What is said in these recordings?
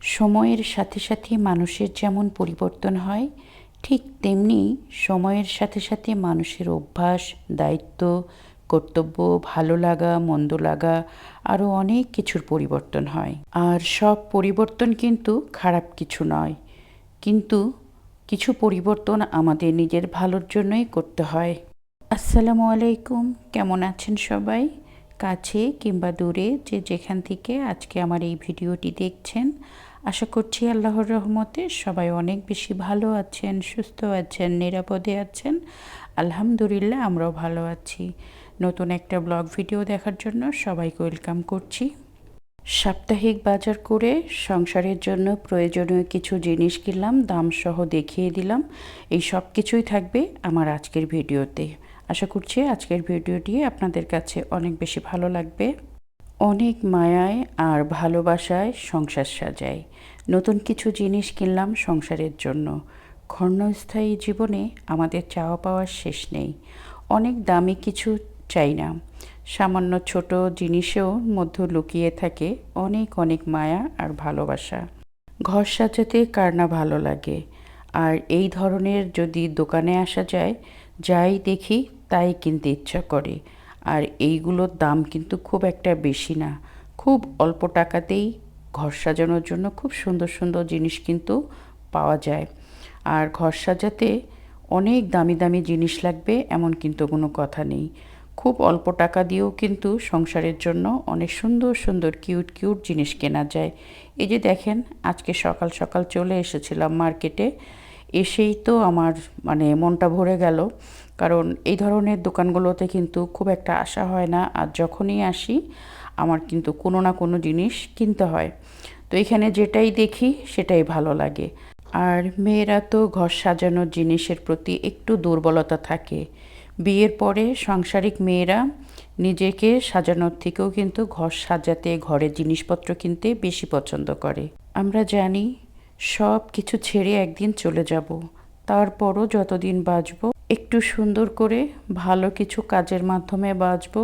সময়ের সাথে সাথে মানুষের যেমন পরিবর্তন হয়, ঠিক তেমনি সময়ের সাথে সাথে মানুষের অভ্যাস, দায়িত্ব, কর্তব্য, ভালো লাগা, মন্দ লাগা আরও অনেক কিছুর পরিবর্তন হয়। আর সব পরিবর্তন কিন্তু খারাপ কিছু নয়। কিন্তু কিছু পরিবর্তন আমাদের নিজের ভালোর জন্যই করতে হয়। আসসালামু আলাইকুম, কেমন আছেন সবাই? কাছে কিংবা দূরে যে যেখান থেকে আজকে আমার এই ভিডিওটি দেখছেন আশা করছি আল্লাহর রহমতে সবাই অনেক বেশি ভালো আছেন, সুস্থ আছেন, নিরাপদে আছেন। আলহামদুলিল্লাহ আমরাও ভালো আছি। নতুন একটা ব্লগ ভিডিও দেখার জন্য সবাইকে ওয়েলকাম করছি। সাপ্তাহিক বাজার করে সংসারের জন্য প্রয়োজনীয় কিছু জিনিস কিনলাম, দাম সহ দেখিয়ে দিলাম। এই সব কিছুই থাকবে আমার আজকের ভিডিওতে। আশা করছি আজকের ভিডিওটি আপনাদের কাছে অনেক বেশি ভালো লাগবে। অনেক মায়ায় আর ভালোবাসায় সংসার সাজায় নতুন কিছু জিনিস কিনলাম সংসারের জন্য। ক্ষণস্থায়ী জীবনে আমাদের চাওয়া পাওয়ার শেষ নেই। অনেক দামি কিছু চাই না। সামান্য ছোট জিনিসেও মধ্যে লুকিয়ে থাকে অনেক অনেক মায়া আর ভালোবাসা। ঘর সাজাতে কার না ভালো লাগে? আর এই ধরনের যদি দোকানে আসা যায়, যাই দেখি তাই কিনতে ইচ্ছা করে। আর এইগুলোর দাম কিন্তু খুব একটা বেশি না। খুব অল্প টাকাতেই ঘর সাজানোর জন্য খুব সুন্দর সুন্দর জিনিস কিন্তু পাওয়া যায়। আর ঘর সাজাতে অনেক দামি দামি জিনিস লাগবে এমন কিন্তু কোনো কথা নেই। খুব অল্প টাকা দিয়েও কিন্তু সংসারের জন্য অনেক সুন্দর সুন্দর কিউট কিউট জিনিস কেনা যায়। এই যে দেখেন, আজকে সকাল সকাল চলে এসেছিলাম মার্কেটে। এসেই তো আমার মানে মনটা ভরে গেল কারণ এই ধরনের দোকানগুলোতে কিন্তু খুব একটা আশা হয় না। আর যখনই আসি, আমার কিন্তু কোনো না কোনো জিনিস কিনতে হয়। তো এখানে যেটাই দেখি, সেটাই ভালো লাগে। আর মেয়েরা তো ঘর সাজানোর জিনিসের প্রতি একটু দুর্বলতা থাকে। বিয়ের পরে সাংসারিক মেয়েরা নিজেকে সাজানোর থেকেও কিন্তু ঘর সাজাতে ঘরের জিনিসপত্র কিনতে বেশি পছন্দ করে। আমরা জানি, সব কিছু ছেড়ে একদিন চলে যাব। তারপরও যতদিন বাঁচব একটু সুন্দর করে ভালো কিছু কাজের মাধ্যমে বাঁচব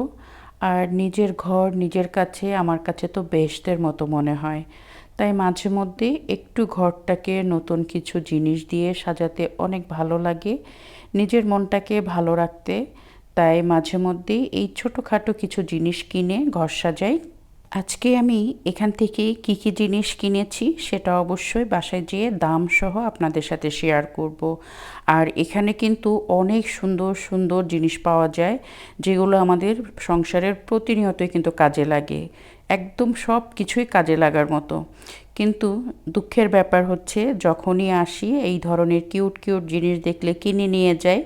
আর নিজের ঘর, নিজের কাছে, আমার কাছে তো বেশদের মতো মনে হয়। তাই মাঝে মধ্যে একটু ঘরটাকে নতুন কিছু জিনিস দিয়ে সাজাতে অনেক ভালো লাগে। নিজের মনটাকে ভালো রাখতে। তাই মাঝে মধ্যেই এই ছোটোখাটো কিছু জিনিস কিনে ঘর সাজাই আজকে আমি এখান থেকে কি কি জিনিস কিনেছি সেটা অবশ্যই বাসায় যেয়ে দাম সহ আপনাদের সাথে শেয়ার করব। আর এখানে কিন্তু অনেক সুন্দর সুন্দর জিনিস পাওয়া যায়, যেগুলো আমাদের সংসারের প্রতিনিয়তই কিন্তু কাজে লাগে। একদম সব কিছুই কাজে লাগার মতো। কিন্তু দুঃখের ব্যাপার হচ্ছে, যখনই আসি, এই ধরনের কিউট কিউট জিনিস দেখলে কিনে নিয়ে যাই।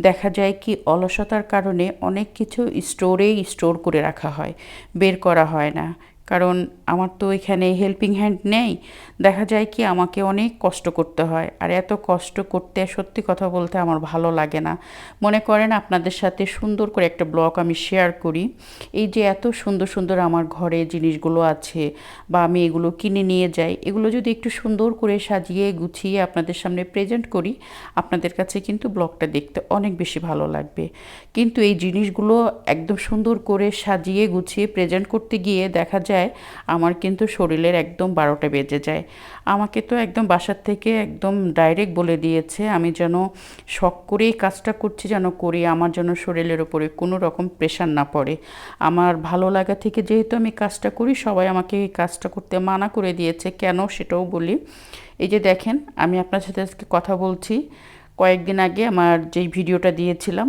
দেখা যায় কি, অলসতার কারণে অনেক কিছু স্টোরেই স্টোর করে রাখা হয়। বের করা হয় না। কারণ আমার তো এখানে হেল্পিং হ্যান্ড নেই। দেখা যায় কি আমাকে অনেক কষ্ট করতে হয়। আর এত কষ্ট করতে, সত্যি কথা বলতে আমার ভালো লাগে না। মনে করেন আপনাদের সাথে সুন্দর করে একটা ব্লগ আমি শেয়ার করি। এই যে এত সুন্দর সুন্দর আমার ঘরে জিনিসগুলো আছে বা আমি এগুলো কিনে নিয়ে যাই, এগুলো যদি একটু সুন্দর করে সাজিয়ে, গুছিয়ে আপনাদের সামনে প্রেজেন্ট করি, আপনাদের কাছে কিন্তু ব্লগটা দেখতে অনেক বেশি ভালো লাগবে। কিন্তু এই জিনিসগুলো একদম সুন্দর করে সাজিয়ে, গুছিয়ে প্রেজেন্ট করতে গিয়ে দেখা যায় যায়, আমার কিন্তু শরীরের একদম বারোটা বেজে যায়। আমাকে তো একদম বাসার থেকে একদম ডাইরেক্ট বলে দিয়েছে, আমি যেন শখ করেই কাজটা করছি যেন করি, আমার যেন শরীরের ওপরে কোনো রকম প্রেশার না পড়ে। আমার ভালো লাগা থেকে যেহেতু আমি কাজটা করি, সবাই আমাকে এই কাজটা করতে মানা করে দিয়েছে, কেন সেটাও বলি। এই যে দেখেন, আমি আপনার সাথে আজকে কথা বলছি, কয়েকদিন আগে আমার যেই ভিডিওটা দিয়েছিলাম,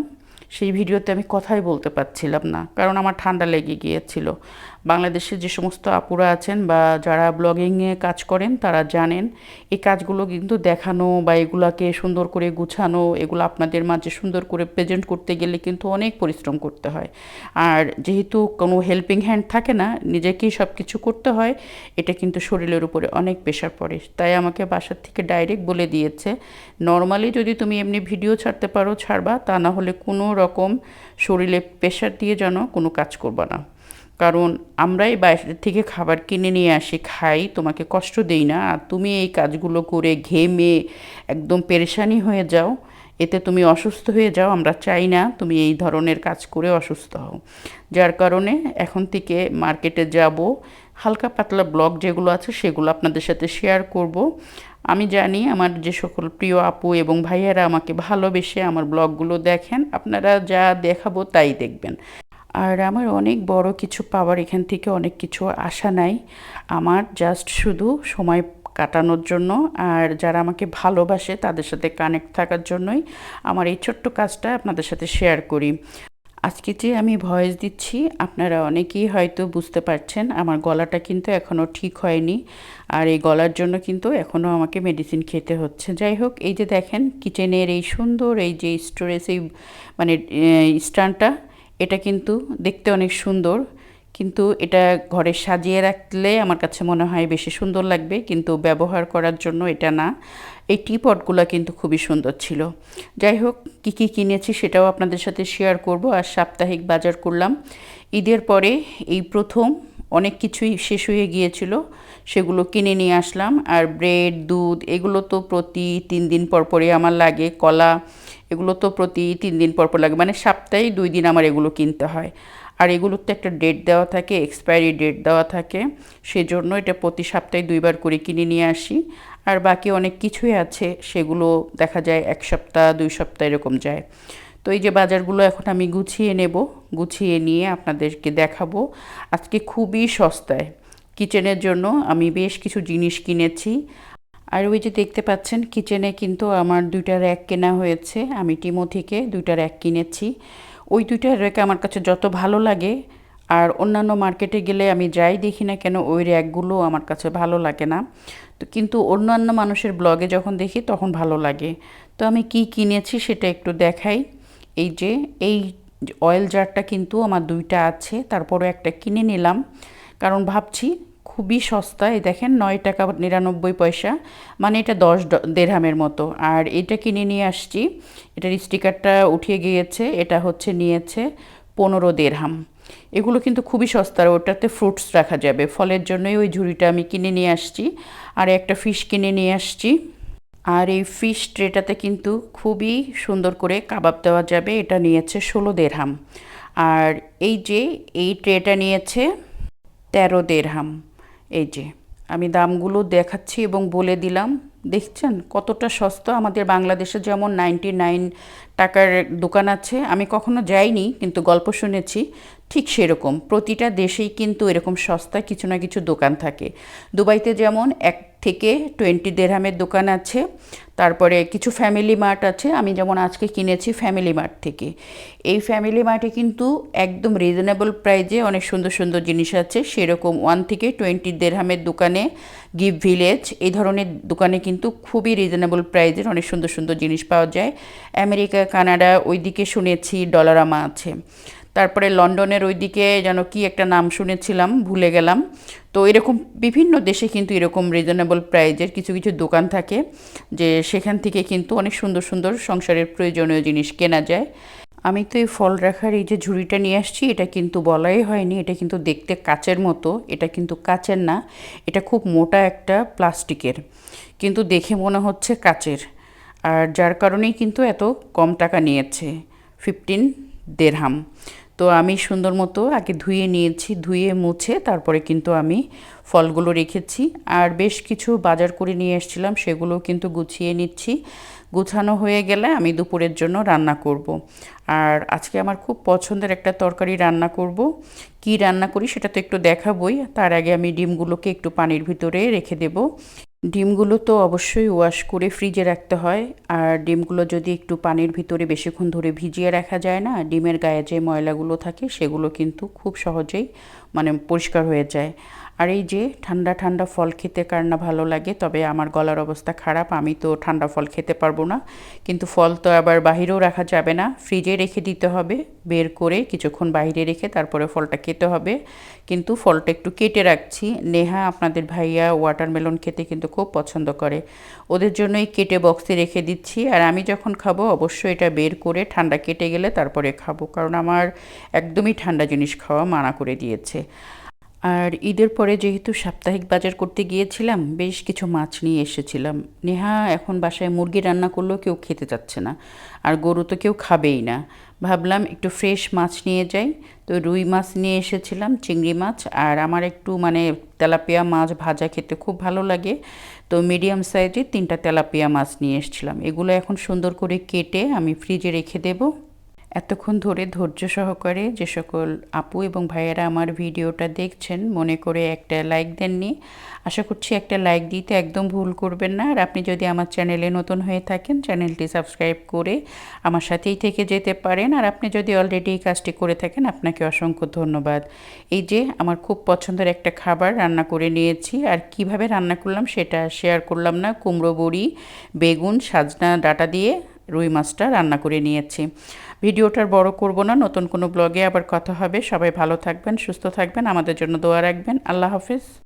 সেই ভিডিওতে আমি কথাই বলতে পারছিলাম না, কারণ আমার ঠান্ডা লেগে গিয়েছিল। বাংলাদেশে যে সমস্ত আপুরা আছেন বা যারা ব্লগিংয়ে কাজ করেন, তারা জানেন, এই কাজগুলো কিন্তু দেখানো বা এগুলাকে সুন্দর করে গুছানো, এগুলো আপনাদের মাঝে সুন্দর করে প্রেজেন্ট করতে গেলে কিন্তু অনেক পরিশ্রম করতে হয়। আর যেহেতু কোনো হেল্পিং হ্যান্ড থাকে না, নিজেকেই সব কিছু করতে হয়, এটা কিন্তু শরীরের উপরে অনেক প্রেশার পড়ে। তাই আমাকে বাসার থেকে ডাইরেক্ট বলে দিয়েছে নর্মালি যদি তুমি এমনি ভিডিও ছাড়তে পারো, ছাড়বা, তা না হলে কোনো রকম শরীরে প্রেশার দিয়ে যেন কোনো কাজ করবা না। কারণ আমরাই বাইরের থেকে খাবার কিনে নিয়ে আসি, খাই, তোমাকে কষ্ট দেই না। আর তুমি এই কাজগুলো করে ঘেমে একদম পেরেশানি হয়ে যাও। এতে তুমি অসুস্থ হয়ে যাও, আমরা চাই না তুমি এই ধরনের কাজ করে অসুস্থ হও। যার কারণে এখন থেকে মার্কেটে যাব, হালকা পাতলা ব্লগ যেগুলো আছে সেগুলো আপনাদের সাথে শেয়ার করব। আমি জানি আমার যে সকল প্রিয় আপু এবং ভাইয়ারা আমাকে ভালোবেসে আমার ব্লগগুলো দেখেন, আপনারা যা দেখাবো তাই দেখবেন। আর আমার অনেক বড় কিছু পাওয়ার এখান থেকে অনেক কিছু আশা নাই। আমার জাস্ট শুধু সময় কাটানোর জন্য আর যারা আমাকে ভালোবাসে তাদের সাথে কানেক্ট থাকার জন্যই আমার এই ছোট্ট কাজটা আপনাদের সাথে শেয়ার করি। আজকে যে আমি ভয়েস দিচ্ছি, আপনারা অনেকেই হয়তো বুঝতে পারছেন, আমার গলাটা কিন্তু এখনও ঠিক হয়নি আর এই গলার জন্য কিন্তু এখনও আমাকে মেডিসিন খেতে হচ্ছে। যাই হোক, এই যে দেখেন কিচেনের এই সুন্দর এই যে স্টোরেজ এই মানে স্ট্যান্ডটা এটা কিন্তু দেখতে অনেক সুন্দর, কিন্তু এটা ঘরে সাজিয়ে রাখলে আমার কাছে মনে হয় বেশি সুন্দর লাগবে, কিন্তু ব্যবহার করার জন্য এটা না। এই টিপটগুলো কিন্তু খুবই সুন্দর ছিল। যাই হোক, কী কী কিনেছি সেটাও আপনাদের সাথে শেয়ার করব। আর সাপ্তাহিক বাজার করলাম। ঈদের পরে এই প্রথম অনেক কিছুই শেষ হয়ে গিয়েছিল। সেগুলো কিনে নিয়ে আসলাম। আর ব্রেড, দুধ, এগুলো তো প্রতি তিন দিন পর পরই আমার লাগে। কলা, এগুলো তো প্রতি তিন দিন পর পর লাগে। মানে সপ্তাহে দুই দিন আমার এগুলো কিনতে হয়। আর এগুলোর তো একটা ডেট দেওয়া থাকে এক্সপায়ারি ডেট দেওয়া থাকে। সেজন্য এটা প্রতি সপ্তাহে দুইবার করে কিনে নিয়ে আসি। আর বাকি অনেক কিছুই আছে, সেগুলো দেখা যায় এক সপ্তাহ, দুই সপ্তাহ এরকম যায়। তো এই যে বাজারগুলো এখন আমি গুছিয়ে নেব, গুছিয়ে নিয়ে আপনাদেরকে দেখাবো। আজকে খুবই সস্তায়। কিচেনের জন্য আমি বেশ কিছু জিনিস কিনেছি। আর ওই যে দেখতে পাচ্ছেন, কিচেনে কিন্তু আমার দুইটা র্যাক কেনা হয়েছে। আমি টিমো থেকে দুইটা র্যাক কিনেছি। ওই দুইটা র্যাক আমার কাছে যত ভালো লাগে, আর অন্যান্য মার্কেটে গেলে আমি যাই দেখি না কেন, ওই র্যাকগুলো আমার কাছে ভালো লাগে না। তো কিন্তু অন্যান্য মানুষের ব্লগে যখন দেখি, তখন ভালো লাগে। তো আমি কি কিনেছি সেটা একটু দেখাই। এই যে, এই অয়েল জারটা কিন্তু আমার দুইটা আছে তারপরে একটা কিনে নিলাম। কারণ ভাবছি খুবই সস্তা এই দেখেন নয় টাকা নিরানব্বই পয়সা মানে এটা দশ দেড়হামের মতো। আর এটা কিনে নিয়ে আসছি, এটার স্টিকারটা উঠিয়ে গিয়েছে, এটা হচ্ছে নিয়েছে পনেরো দেড়হাম। এগুলো কিন্তু খুবই সস্তার, ওটাতে ফ্রুটস রাখা যাবে। ফলের জন্যই ওই ঝুড়িটা আমি কিনে নিয়ে আসছি, আর একটা ফিশ কিনে নিয়ে আসছি। আর এই ফিশ ট্রেটাতে কিন্তু খুবই সুন্দর করে কাবাব দেওয়া যাবে। এটা নিয়েছে ষোলো দেড়হাম। আর এই যে, এই ট্রেটা নিয়েছে তেরো দেড়হাম। এই যে, আমি দামগুলো দেখাচ্ছি এবং বলে দিলাম। দেখছেন কতটা সস্তা? আমাদের বাংলাদেশে যেমন নাইনটি নাইন টাকার দোকান আছে, আমি কখনো যাইনি, কিন্তু গল্প শুনেছি। ঠিক সেরকম। প্রতিটা দেশেই কিন্তু এরকম সস্তা কিছু না কিছু দোকান থাকে। দুবাইতে যেমন এক থেকে টোয়েন্টি দেড়হামের দোকান আছে, তারপরে কিছু ফ্যামিলি মার্ট আছে, আমি যেমন আজকে কিনেছি ফ্যামিলি মার্ট থেকে। এই ফ্যামিলি মার্টে কিন্তু একদম রিজনেবল প্রাইজে অনেক সুন্দর সুন্দর জিনিস আছে। সেরকম ওয়ান থেকে টোয়েন্টি দেড়হামের দোকানে গিফট ভিলেজ, এই ধরনের দোকানে কিন্তু খুবই রিজনেবল প্রাইজের অনেক সুন্দর সুন্দর জিনিস পাওয়া যায়। আমেরিকা, কানাডা, ওইদিকে শুনেছি ডলারামা আছে। তারপরে লন্ডনের ওইদিকে যেন কি একটা নাম শুনেছিলাম, ভুলে গেলাম। তো এরকম বিভিন্ন দেশে কিন্তু এরকম রিজনেবল প্রাইজের কিছু কিছু দোকান থাকে, যে সেখান থেকে কিন্তু অনেক সুন্দর সুন্দর সংসারের প্রয়োজনীয় জিনিস কেনা যায়। আমি তো এই ফল রাখার এই যে ঝুড়িটা নিয়ে আসছি, এটা কিন্তু বলাই হয়নি, এটা কিন্তু দেখতে কাচের মতো, এটা কিন্তু কাচের না, এটা খুব মোটা একটা প্লাস্টিকের, কিন্তু দেখে মনে হচ্ছে কাচের। আর যার কারণেই কিন্তু এত কম টাকা নিয়েছে ফিফটিন দেড়হাম তো আমি সুন্দর মতো আগে ধুয়ে নিয়েছি, ধুয়ে মুছে তারপরে কিন্তু আমি ফলগুলো রেখেছি আর বেশ কিছু বাজার করে নিয়ে এসেছিলাম, সেগুলো কিন্তু গুছিয়ে নিচ্ছি গুছানো হয়ে গেলে আমি দুপুরের জন্য রান্না করব। আর আজকে আমার খুব পছন্দের একটা তরকারি রান্না করব। কি রান্না করি সেটা তো একটু দেখাবই তার আগে আমি ডিমগুলোকে একটু পানির ভিতরে রেখে দেব ডিমগুলো তো অবশ্যই ওয়াশ করে ফ্রিজে রাখতে হয়। আর ডিমগুলো যদি একটু পানির ভিতরে বেশিক্ষণ ধরে ভিজিয়ে রাখা যায় না, ডিমের গায়ে যে ময়লাগুলো থাকে সেগুলো কিন্তু খুব সহজেই মানে পরিষ্কার হয়ে যায়। আর এই যে ঠান্ডা ঠান্ডা ফল খেতে কার না ভালো লাগে, তবে আমার গলার অবস্থা খারাপ, আমি তো ঠান্ডা ফল খেতে পারব না। কিন্তু ফল তো আবার বাহিরেও রাখা যাবে না, ফ্রিজে রেখে দিতে হবে, বের করে কিছুক্ষণ বাইরে রেখে তারপরে ফলটা খেতে হবে। কিন্তু ফলটা একটু কেটে রাখছি। নেহা আপনাদের ভাইয়া ওয়াটারমেলন খেতে কিন্তু খুব পছন্দ করে। ওদের জন্যই কেটে বক্সে রেখে দিচ্ছি, আর আমি যখন খাব অবশ্যই এটা বের করে ঠান্ডা কেটে গেলে তারপরে খাব, কারণ আমার একদমই ঠান্ডা জিনিস খাওয়া মানা করে দিয়েছে। আর ঈদের পরে যেহেতু সাপ্তাহিক বাজার করতে গিয়েছিলাম, বেশ কিছু মাছ নিয়ে এসেছিলাম। নেহা এখন বাসায় মুরগি রান্না করলেও কেউ খেতে চাচ্ছে না, আর গরু তো কেউ খাবেই না। ভাবলাম একটু ফ্রেশ মাছ নিয়ে যাই। তো রুই মাছ নিয়ে এসেছিলাম, চিংড়ি মাছ, আর আমার একটু মানে তেলাপিয়া মাছ ভাজা খেতে খুব ভালো লাগে। তো মিডিয়াম সাইজের তিনটা তেলাপিয়া মাছ নিয়ে এসেছিলাম। এগুলো এখন সুন্দর করে কেটে আমি ফ্রিজে রেখে দেবো। এতক্ষণ ধরে ধৈর্য সহকারে যে সকল আপু এবং ভাইয়েরা আমার ভিডিওটা দেখছেন, মনে করে একটা লাইক দেননি। আশা করছি একটা লাইক দিতে একদম ভুল করবেন না। আর আপনি যদি আমার চ্যানেলে নতুন হয়ে থাকেন, চ্যানেলটি সাবস্ক্রাইব করে আমার সাথেই থেকে যেতে পারেন। আর আপনি যদি অলরেডি এই কাজটি করে থাকেন, আপনাকে অসংখ্য ধন্যবাদ। এই যে আমার খুব পছন্দের একটা খাবার রান্না করে নিয়েছি। আর কীভাবে রান্না করলাম সেটা শেয়ার করলাম না। কুমড়ো বড়ি, বেগুন, সাজনা, ডাটা দিয়ে রুই মাছটা রান্না করে নিয়েছি। ভিডিওটার বড় করব না, নতুন কোনো ব্লগে আবার কথা হবে। সবাই ভালো থাকবেন, সুস্থ থাকবেন, আমাদের জন্য দোয়া রাখবেন। আল্লাহ হাফিজ।